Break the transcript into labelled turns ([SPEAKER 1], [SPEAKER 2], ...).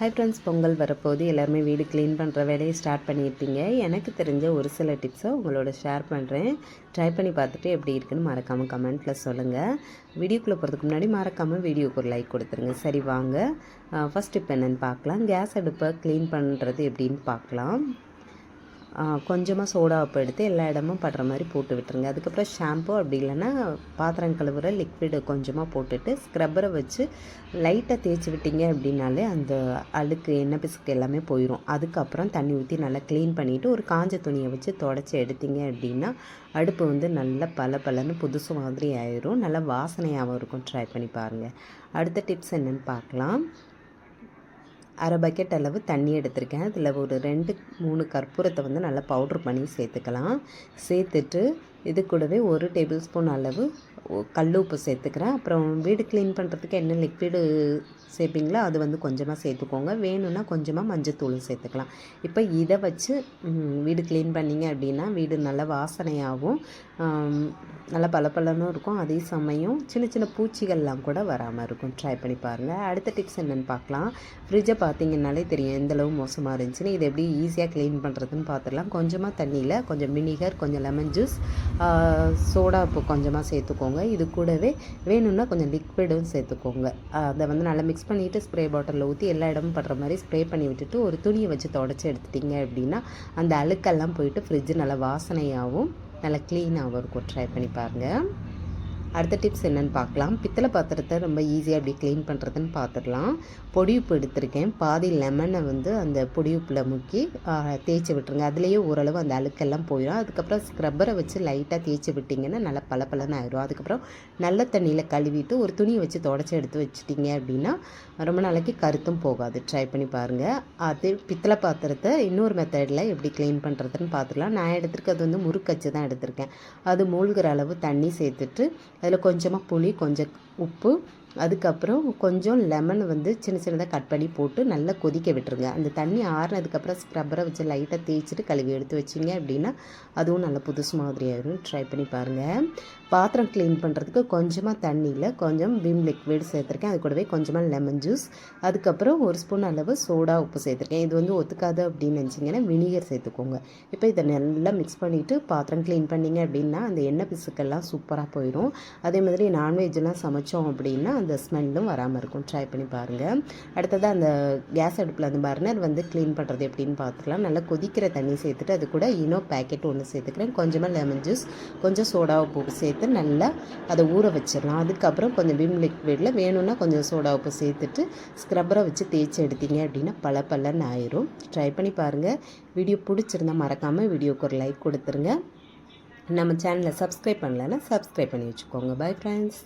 [SPEAKER 1] Hi friends Pongal வரப்போது எல்லாருமே வீடு க்ளீன் பண்ணுற வேலையை ஸ்டார்ட் பண்ணியிருப்பீங்க. எனக்கு தெரிஞ்ச ஒரு சில டிப்ஸை உங்களோட ஷேர் பண்ணுறேன் ட்ரை பண்ணி பார்த்துட்டு எப்படி இருக்குன்னு மறக்காமல் கமெண்ட்டில் சொல்லுங்கள் வீடியோக்குள்ளே போகிறதுக்கு முன்னாடி மறக்காமல் வீடியோக்கு ஒரு லைக் கொடுத்துருங்க. சரி வாங்க. ஃபஸ்ட் டிப் என்னென்னு பார்க்கலாம். கேஸ் அடுப்பை க்ளீன் பண்ணுறது எப்படின்னு பார்க்கலாம். கொஞ்சமாக சோடா உப்பு எடுத்து எல்லா இடமும் படுற மாதிரி போட்டு விட்டுருங்க. அதுக்கப்புறம் ஷாம்பு அப்படி இல்லைன்னா பாத்திரம் கழுவுற லிக்விடு கொஞ்சமாக போட்டுட்டு ஸ்க்ரப்பரை வச்சு லைட்டாக தேய்ச்சி விட்டீங்க அப்படின்னாலே அந்த அழுக்கு எண்ணெய் பிசுக்கு எல்லாமே போயிடும் அதுக்கப்புறம் தண்ணி ஊற்றி நல்லா க்ளீன் பண்ணிவிட்டு ஒரு காஞ்ச துணியை வச்சு தொடச்சி எடுத்தீங்க அப்படின்னா அடுப்பு வந்து நல்லா பல பலன்னு புதுசு மாதிரி ஆயிரும். நல்லா வாசனையாகவும் இருக்கும். ட்ரை பண்ணி பாருங்கள் அடுத்த டிப்ஸ் என்னென்னு பார்க்கலாம். அரை பக்கெட் அளவு தண்ணி எடுத்திருக்கேன். அதில் ஒரு ரெண்டு மூணு கற்பூரத்தை வந்து நல்லா பவுட்ரு பண்ணி சேர்த்துக்கலாம். சேர்த்துட்டு இது கூடவே ஒரு டேபிள் ஸ்பூன் அளவு கல் உப்பு சேர்த்துக்கிறேன். அப்புறம் வீடு க்ளீன் பண்ணுறதுக்கு என்ன லிக்விடு சேர்ப்பீங்களோ அது வந்து கொஞ்சமாக சேர்த்துக்கோங்க. வேணும்னா கொஞ்சமாக மஞ்சத்தூளும் சேர்த்துக்கலாம். இப்போ இதை வச்சு வீடு க்ளீன் பண்ணிங்க அப்படின்னா வீடு நல்ல வாசனையாகவும் நல்லா பளபளன்னு இருக்கும். அதே சமயம் சின்ன சின்ன பூச்சிகள்லாம் கூட வராமல் இருக்கும். ட்ரை பண்ணி பாருங்கள் அடுத்த டிப்ஸ் என்னென்னு பார்க்கலாம். ஃப்ரிட்ஜை பார்த்தீங்கன்னாலே தெரியும். எந்தளவு மோசமாக இருந்துச்சுன்னு. இதை எப்படி ஈஸியாக க்ளீன் பண்ணுறதுன்னு பார்த்துடலாம். கொஞ்சமாக தண்ணியில் கொஞ்சம் வினிகர் கொஞ்சம் லெமன் ஜூஸ் சோடா உப்பு கொஞ்சமாக சேர்த்துக்கோங்க. இது கூடவே வேணும்னா கொஞ்சம் லிக்விடும் சேர்த்துக்கோங்க. அதை வந்து நல்லா மிக்ஸ் பண்ணிவிட்டு ஸ்ப்ரே பாட்டிலில் ஊற்றி எல்லா இடமும் படுற மாதிரி ஸ்ப்ரே பண்ணி விட்டுட்டு ஒரு துணியை வச்சு தொடச்சி எடுத்துட்டிங்க அப்படின்னா அந்த அழுக்கெல்லாம் போயிட்டு ஃப்ரிட்ஜு நல்லா வாசனையாகவும் நல்லா க்ளீனாகவும் இருக்கும். ட்ரை பண்ணி பாருங்கள் அடுத்த டிப்ஸ் என்னென்னு பார்க்கலாம். பித்தளை பாத்திரத்தை ரொம்ப ஈஸியாக அப்படி க்ளீன் பண்ணுறதுன்னு பார்த்துடலாம் பொடி உப்பு எடுத்திருக்கேன். பாதி லெமனை வந்து அந்த பொடி உப்பில் முக்கி தேய்ச்சி விட்டுருங்க. அதுலேயே ஓரளவு அந்த அழுக்கெல்லாம் போயிடும் அதுக்கப்புறம் ஸ்க்ரப்பரை வச்சு லைட்டாக தேய்ச்சி விட்டிங்கன்னா நல்லா பல பலன்னு ஆயிடும் அதுக்கப்புறம் நல்ல தண்ணியில் கழுவிட்டு ஒரு துணியை வச்சு தொடச்சி எடுத்து வச்சுட்டிங்க அப்படின்னா ரொம்ப நாளைக்கு கருத்தும் போகாது. ட்ரை பண்ணி பாருங்கள் அது பித்தளை பாத்திரத்தை இன்னொரு மெத்தடில் எப்படி க்ளீன் பண்ணுறதுன்னு பார்த்துக்கலாம் நான் எடுத்துருக்கிறது வந்து முறுக்கச்சு தான் எடுத்திருக்கேன். அது மூழ்கிற அளவு தண்ணி சேர்த்துட்டு அதில் கொஞ்சமாக புளி கொஞ்சம் உப்பு அதுக்கப்புறம் கொஞ்சம் லெமன் வந்து சின்ன சின்னதாக கட் பண்ணி போட்டு நல்லா கொதிக்க விட்டுருங்க. அந்த தண்ணி ஆறுனதுக்கப்புறம் ஸ்க்ரப்பரை வச்சு லைட்டாக தேய்ச்சிட்டு கழுவி எடுத்து வச்சிங்க அப்படின்னா அதுவும் நல்லா புதுசு மாதிரி ஆயிரும் ட்ரை பண்ணி பாருங்கள் பாத்திரம் க்ளீன் பண்ணுறதுக்கு கொஞ்சமாக தண்ணியில் கொஞ்சம் விம் லிக்விட் சேர்த்துருக்கேன். அது கூடவே கொஞ்சமாக லெமன் ஜூஸ் அதுக்கப்புறம் ஒரு ஸ்பூன் அளவு சோடா உப்பு சேர்த்துருக்கேன். இது வந்து ஒத்துக்காது அப்படின்னு நினச்சிங்கன்னா வினிகர் சேர்த்துக்கோங்க. இப்போ இதை நல்லா மிக்ஸ் பண்ணிவிட்டு பாத்திரம் க்ளீன் பண்ணிங்க அப்படின்னா அந்த எண்ணெய் பிசுக்கெல்லாம் சூப்பராக போயிடும். அதே மாதிரி நான்வெஜ்லாம் சமைச்சோம் அப்படின்னா அந்த ஸ்மெல்லும் வராமல் இருக்கும். ட்ரை பண்ணி பாருங்கள் அடுத்ததாக அந்த கேஸ் அடுப்பில் அந்த பர்னர் வந்து க்ளீன் பண்ணுறது எப்படின்னு பார்த்துக்கலாம் நல்லா கொதிக்கிற தண்ணி சேர்த்துட்டு அது கூட இனோ பேக்கெட் ஒன்று சேர்த்துக்கிறேன். கொஞ்சமாக லெமன் ஜூஸ் கொஞ்சம் சோடா உப்பு சேர்த்து நல்லா அதை ஊற வச்சிடலாம். அதுக்கப்புறம் கொஞ்சம் விம் லிக்விடில் வேணும்னா கொஞ்சம் சோடா உப்பு சேர்த்துட்டு ஸ்க்ரப்பரை வச்சு தேய்ச்சி எடுத்தீங்க அப்படின்னா பல பலன்னு ஆயிரும். ட்ரை பண்ணி பாருங்கள் வீடியோ பிடிச்சிருந்தா மறக்காமல் வீடியோக்கு ஒரு லைக் கொடுத்துருங்க. நம்ம சேனலை சப்ஸ்கிரைப் பண்ணலைன்னா சப்ஸ்கிரைப் பண்ணி வச்சுக்கோங்க. Bye friends